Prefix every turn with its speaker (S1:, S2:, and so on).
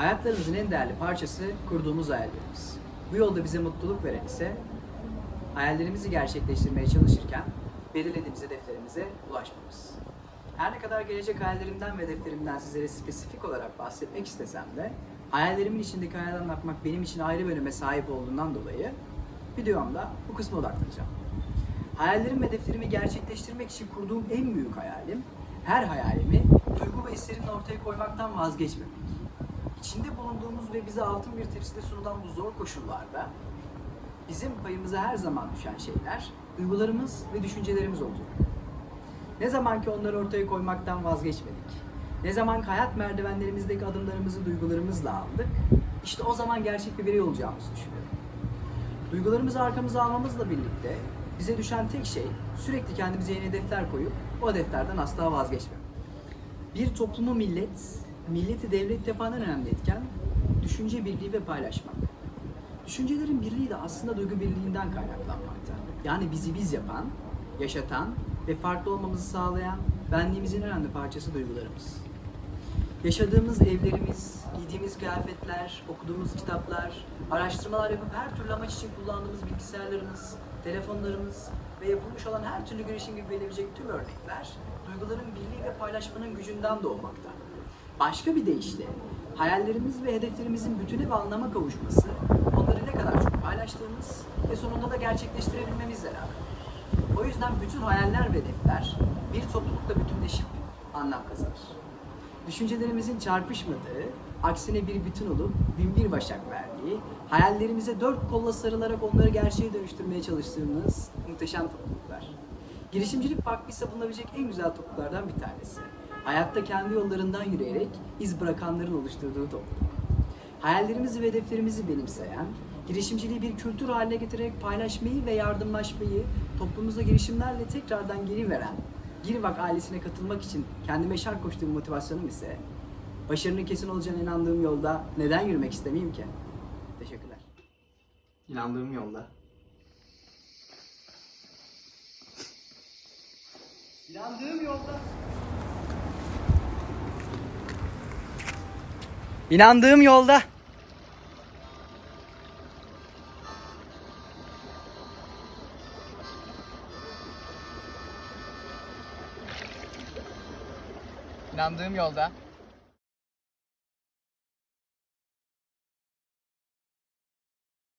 S1: Hayatlarımızın en değerli parçası kurduğumuz hayallerimiz. Bu yolda bize mutluluk veren ise hayallerimizi gerçekleştirmeye çalışırken belirlediğimiz hedeflerimize ulaşmamız. Her ne kadar gelecek hayallerimden ve hedeflerimden sizlere spesifik olarak bahsetmek istesem de hayallerimin içindeki hayal anlatmak benim için ayrı bir öneme sahip olduğundan dolayı videomda bu kısma odaklanacağım. Hayallerim ve hedeflerimi gerçekleştirmek için kurduğum en büyük hayalim, her hayalimi duygu ve hislerimle ortaya koymaktan vazgeçmemek. İçinde bulunduğumuz ve bize altın bir tepside sunulan bu zor koşullarda bizim payımıza her zaman düşen şeyler duygularımız ve düşüncelerimiz olacak. Ne zaman ki onları ortaya koymaktan vazgeçmedik, ne zaman hayat merdivenlerimizdeki adımlarımızı duygularımızla aldık, işte o zaman gerçek bir birey olacağımızı düşünüyorum. Duygularımızı arkamıza almamızla birlikte bize düşen tek şey sürekli kendimize yeni hedefler koyup o hedeflerden asla vazgeçmemek. Bir toplumu millet, milleti devlet yapan en önemli etken düşünce birliği ve paylaşmak. Düşüncelerin birliği de aslında duygu birliğinden kaynaklanmakta. Yani bizi biz yapan, yaşatan ve farklı olmamızı sağlayan benliğimizin en önemli parçası duygularımız. Yaşadığımız evlerimiz, giydiğimiz kıyafetler, okuduğumuz kitaplar, araştırmalar yapıp her türlü amaç için kullandığımız bilgisayarlarımız, telefonlarımız ve yapılmış olan her türlü girişim gibi verilebilecek tüm örnekler duyguların birliği ve paylaşmanın gücünden doğmakta. Başka bir deyişle hayallerimiz ve hedeflerimizin bütüne ve anlama kavuşması onları ne kadar çok paylaştığımız ve sonunda da gerçekleştirebilmemizle alakalı. O yüzden bütün hayaller ve hedefler bir toplulukla bütünleşip anlam kazanır düşüncelerimizin çarpışmadığı, aksine bir bütün olup bin bir başak verdiği, hayallerimize dört kolla sarılarak onları gerçeğe dönüştürmeye çalıştığımız muhteşem topluluklar. Girişimcilik Vakfı ise bulunabilecek en güzel topluluklardan bir tanesi. Hayatta kendi yollarından yürüyerek iz bırakanların oluşturduğu topluluk. Hayallerimizi ve hedeflerimizi benimseyen, girişimciliği bir kültür haline getirerek paylaşmayı ve yardımlaşmayı toplumumuza girişimlerle tekrardan geri veren, Girvak ailesine katılmak için kendime şart koştuğum motivasyonum ise başarının kesin olacağına inandığım yolda neden yürümek istemeyeyim ki? Teşekkürler.
S2: İnandığım yolda.
S1: İnandığım yolda. İnandığım yolda. İnandığım yolda.